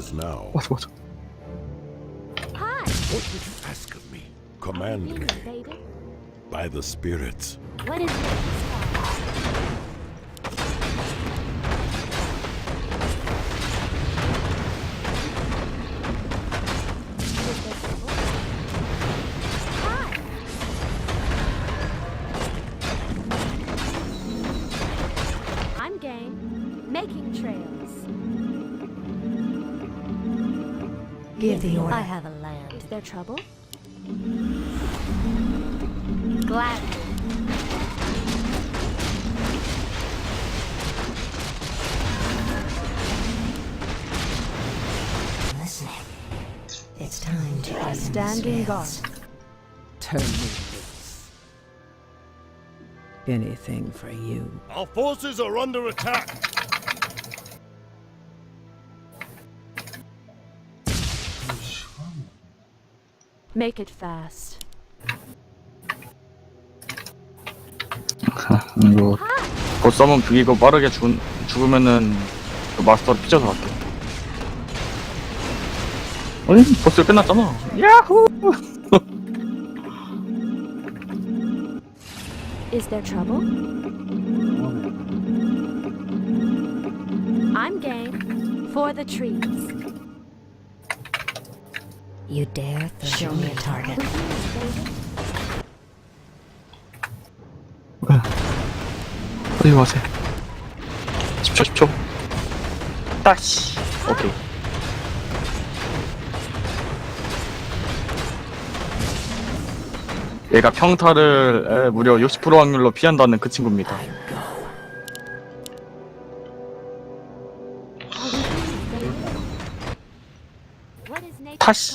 is now. What, what? Hi. What did you ask of me? Command me. By the spirits. What is this? their trouble? Gladly. Listening. It's time to stand Standing guard. Turn me loose. Anything for you. Our forces are under attack. Make it fast. 이거 보썸은 죽이고 빠르게 죽, 죽으면은 마스터를 삐서 갈게 아니 벌써 끝났잖아 야호 Is there trouble? I'm game for the trees. You dare t h o w me a target? 어디 가세요? 10초 10초 다시 오케이 얘가 평타를 에, 무려 60% 확률로 피한다는 그 친구입니다 다시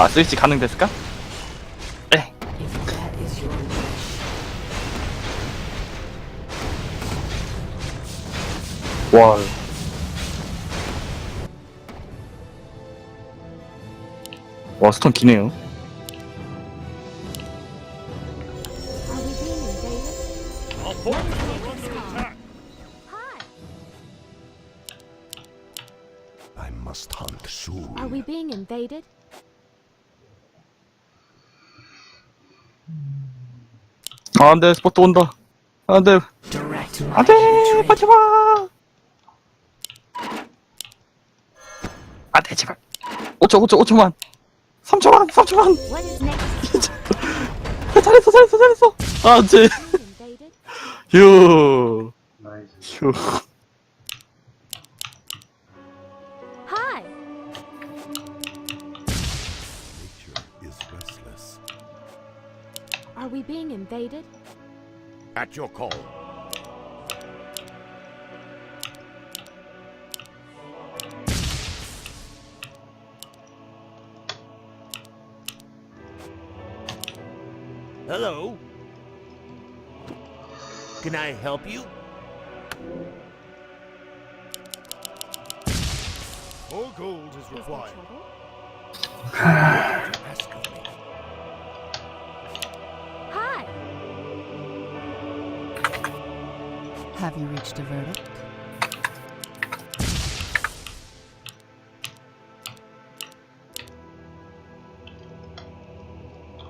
아 스위치 가능 됐을까? 네. 와. 와 스톤 기네요. 아, 안 돼, 스포트 온다. 아, 안 돼. 안 돼, 빠지 마! 안 돼, 제발. 5초, 5초, 5초만. 3초만, 3초만. 잘했어, 잘했어, 잘했어. 아, 쟤. 휴. 휴. Are we being invaded? At your call. Hello? Can I help you? More gold is required. you reached a verdict?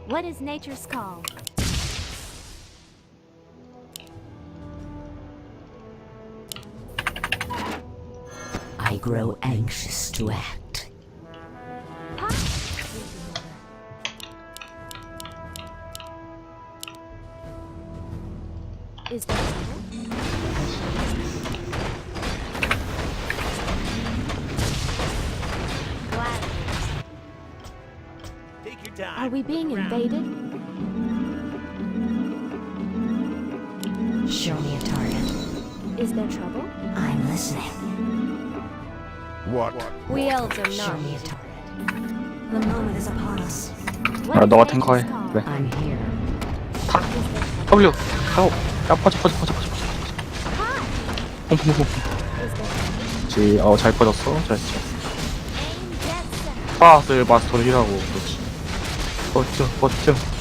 What is nature's call? I grow anxious to act. Show me a target. Is there trouble? I'm listening. What? We elves are not. Show me a target. The moment is upon us. 아, 너가 탱커해. 그래. I'm here. 탁. W. 가오. 야, 퍼져, 퍼져, 퍼져, 퍼져, 퍼져. 퐁, 퐁, 퐁, 퐁. 지, 어, 잘 퍼졌어. 잘했어. 파스를 마스터를 히라고. 그렇지. 버텨, 버텨.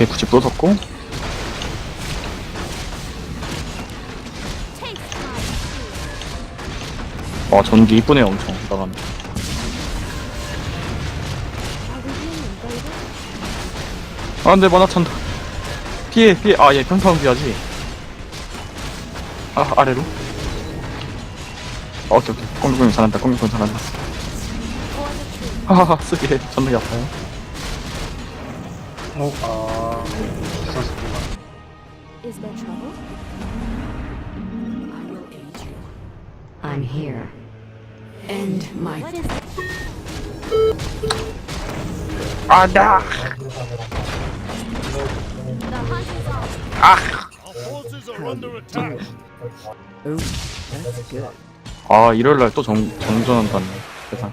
오케이 90또 섰고 와 전기 이쁘네요 엄청 나가면 아 근데 만화 찬다 피해 피해 아얘 평타운 피하지 아 아래로 아, 오케이 오케이 공격공 잘한다 공격공 잘한다 하하하 쓰게 전력이 아파요 어? 아 그러시구나 Is there trouble? I will aid you. I'm here. End my. What is 아나 the hunt is off? 아 일요일날 또 정, 정전한다네 세상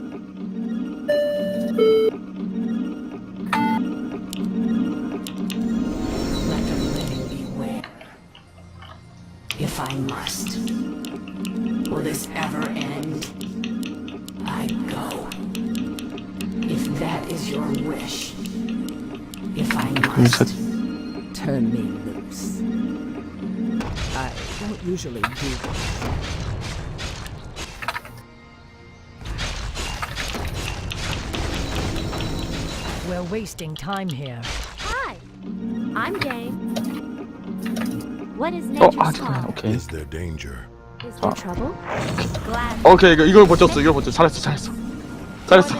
I must. Will this ever end? I go. If that is your wish, if I must, turn me loose. I don't usually do We're wasting time here. Hi, I'm Dave. 어, 아 잠깐만. 오케이. 아. 어, 오케이 이거 이걸 버텼어. 이걸 버텼어. 잘했어. 잘했어. 잘했어.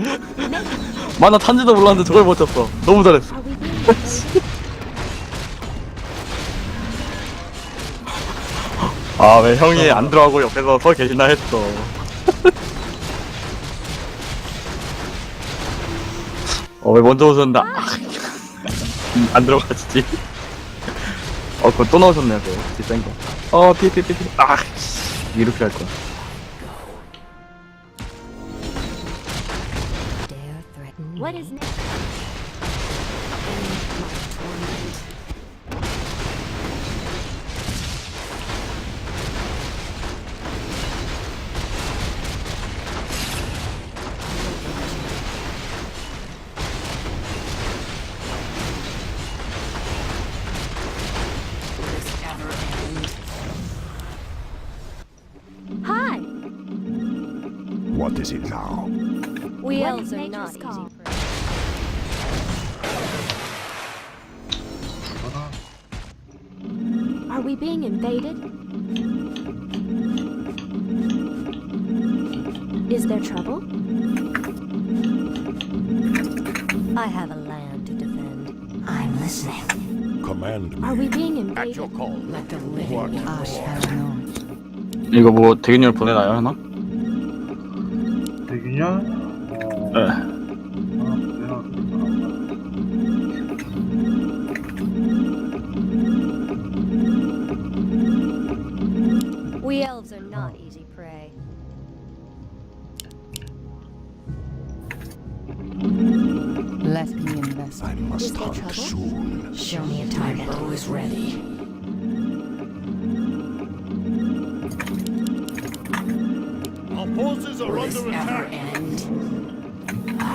만화 탄지도 몰랐는데 저걸 버텼어. 너무 잘했어. 아왜 형이 안 들어가고 옆에서 서 계시나 했어. 어왜 먼저 오셨는데안들어가지지 어, 그거 또 넣으셨네요, 그 비싼 거. 어, 피피피피. 아, 씨. 이렇게 할 거야. What is next? Wheels are not call. easy. Are we being invaded? Is there trouble? I have a land to defend. I'm listening. Command me. Are we being invaded? At your call. Let the living ash known. 이거 뭐 대균열 보내나요 하나? 대균열? Uh. We elves are not easy prey. Let me invest. I must hunt trouble? soon. Show me a target. bow is ready. Our forces are under attack. End?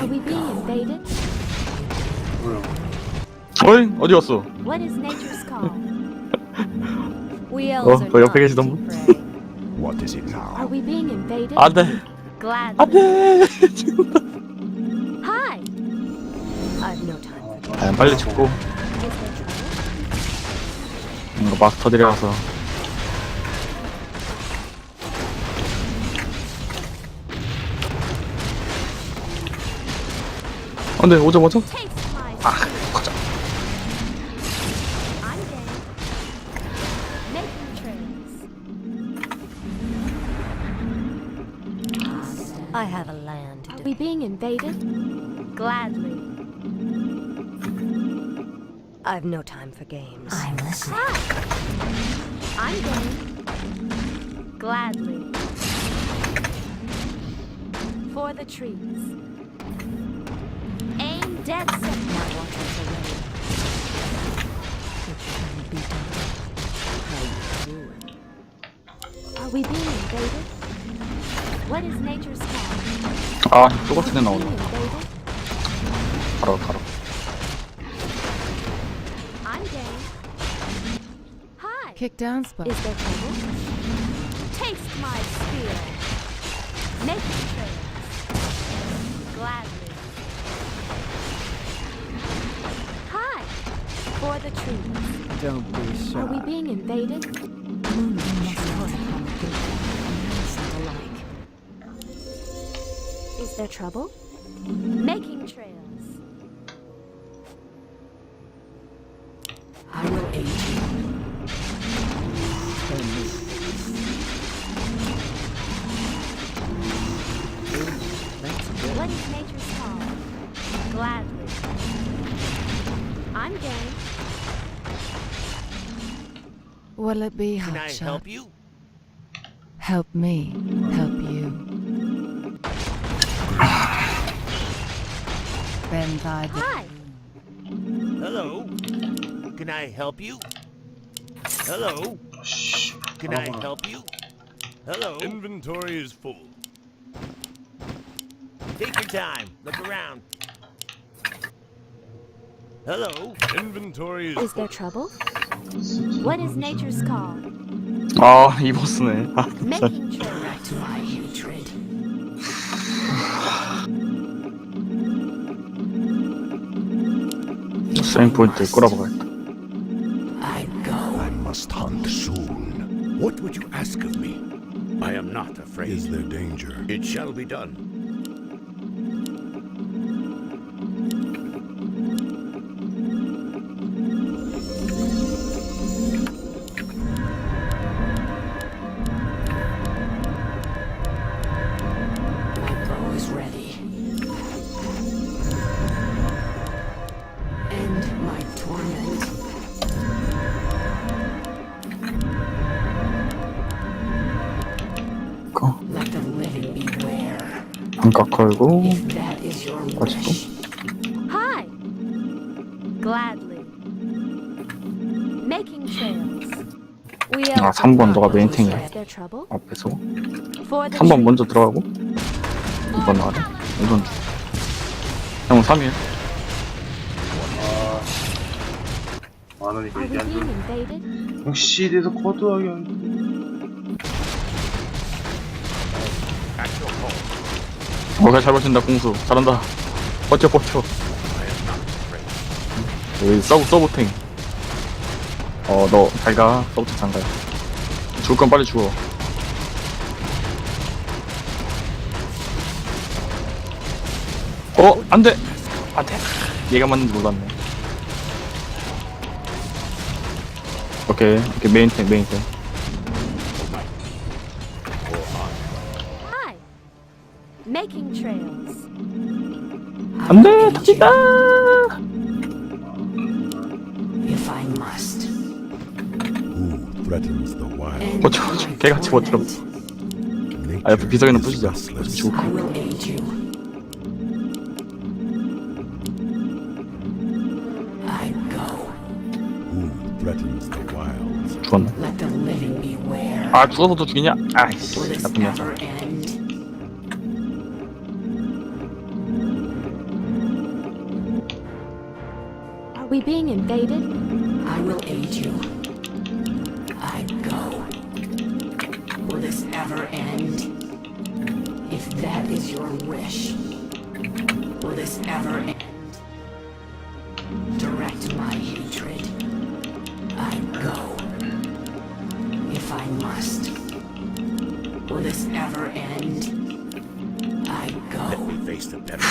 Will we be invaded? 어이 어디 갔어? What is nature's call? Wheels 어, are 그 옆에 not 계시던 분? to pray. What is it now? Are we being invaded? 안돼 Gladly. 안돼 Hi. I've no time for that. 빨리 죽고 Is there trouble? 뭔가 마스터들이 와서 안돼 오자마자 아 가자 I have a land. being invaded? Gladly. I've no time for games. I'm listening. Ah! I'm Gladly. For the trees dead set. Not It be done. How Are we being invaded? What is nature's call? Ah, 데 나오네. 가라, 가라. I'm game. Hi. Kick down spot. Is there trouble? Taste my spear. the Don't be shy. Are we being invaded? Is there trouble? Making trails. will it be, Can I shot? help you? Help me help you. Ben Hi. Hello. Can I help you? Hello. Can I help you? Hello. Inventory is full. Take your time. Look around. Hello. Inventory is. Is there trouble? What is nature's call? Ah, 이번 쓰네. 아, 진짜. Making sure. That's my hatred. I go. I must hunt soon. What would you ask of me? I am not afraid. Is there danger? It shall be done. 깎 걸고 빠지고 Hi. Gladly. Making trails. We are 아 3번 너가 메인탱이야 their trouble 앞에서 for the 3번 먼저 들어가고 2번 아래 1번 형 3일 많으니까 이게 안 좋은 being invaded. 역시 이래서 과도하게 안 돼. 어가 잘 버틴다 공수 잘한다 버텨 버텨 음, 여기 서브 서브탱 어너 잘가 서브탱 잘가 죽을 건 빨리 죽어 어 안돼 안돼 얘가 맞는지 몰랐네 오케이 오케이 메인 탱 메인 탱 making trails. 안돼 터진다. If I must. Who threatens the wild? 어, 저, 저 개같이 멋들어. 아, 옆에 비석이나 부수자. 죽을 I will aid you. I go. Who threatens the wild? 죽었나? Let the living beware. 아, 죽어서도 죽이냐? 아이씨, Will this 나쁜 녀석. ever end? being invaded? I will aid you. I go. Will this ever end? If that is your wish, will this ever end? Direct my hatred. I go. If I must. Will this ever end? I go. Let me face the better,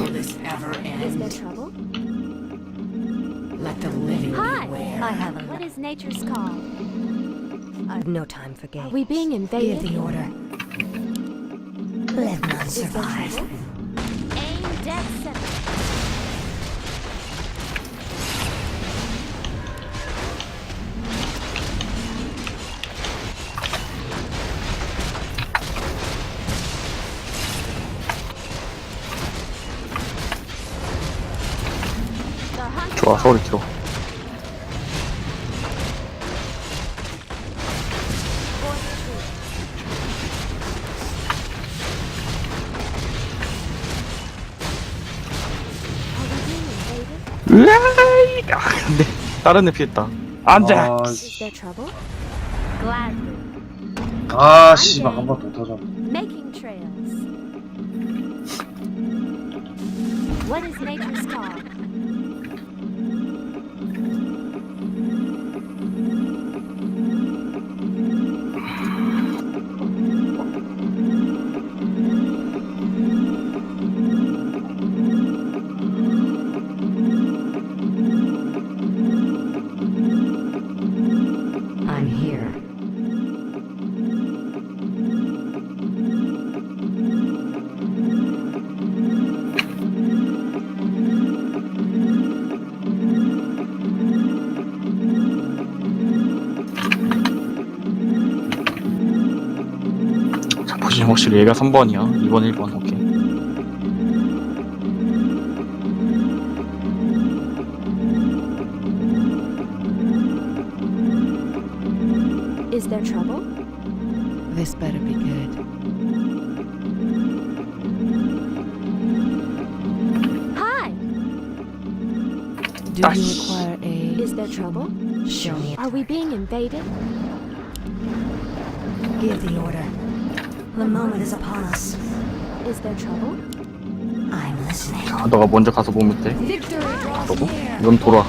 Will this ever end? Is there trouble? I have a... What is nature's call? I've no time for games. Are we being invaded? Give the order. Let none survive. Aim death center. 좋아 서울이 키워 다른 애 피했다. 안 돼! 아, Is 씨. there trouble? Gladly. 아, 씨발, 한번 더 터졌네. Making trails. What is nature's call? 확실히 얘가 3번이야 2번 1번 오케이 Is there trouble? This better be good. Hi. Do you require aid? Is there trouble? Show me. Are we being invaded? Give the order. The moment is upon us. Is there trouble? I'm listening. 아, 너가 먼저 가서 보면 돼. Victory draws 너고? near. 넌 돌아.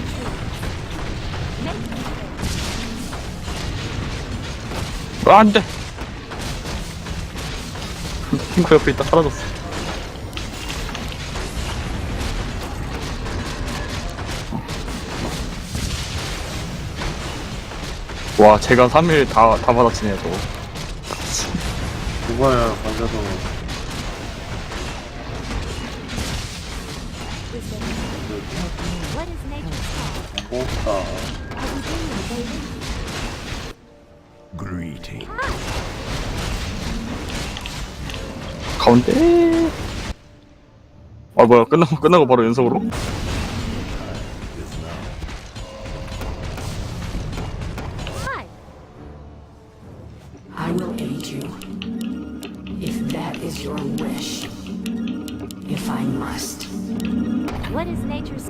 아, 안 돼! 핑크 옆에 있다 사라졌어. 와, 제가 3일 다, 다 받아치네요, 저거. 죽어요 건져도 What is nature's call? 무겁다 I can hear you, baby. Greeting. 가운데. 아 뭐야 끝나고 끝나고 바로 연속으로?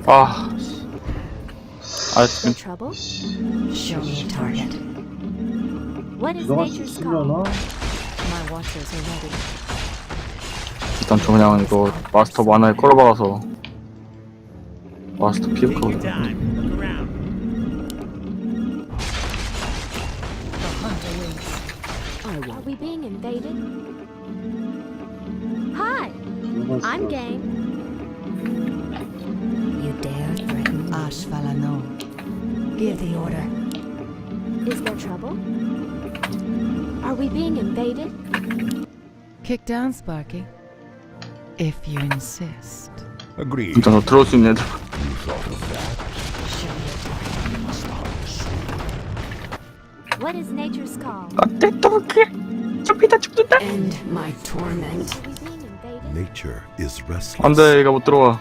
i 씨. 아이스크림 trouble? Show me a target. What nature's call? My watchers are ready. 일단 저 그냥 이거 마스터 만화에 마스터 I Are not we being invaded? Hi, 수가 I'm game dare threaten Ashvalano. Give the order. Is there trouble? Are we being invaded? Kick down, Sparky. If you insist. Agreed. Да, трохи нет. What is nature's call? End my torment. Nature is restless. 안 돼, 얘가 못 들어와.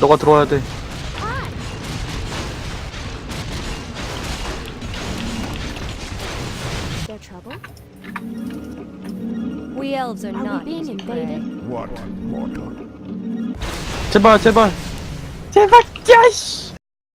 너가 들어와야 돼. Their trouble? We elves are, not being invaded? What, mortal? 제발, 제발. 제발, 야씨.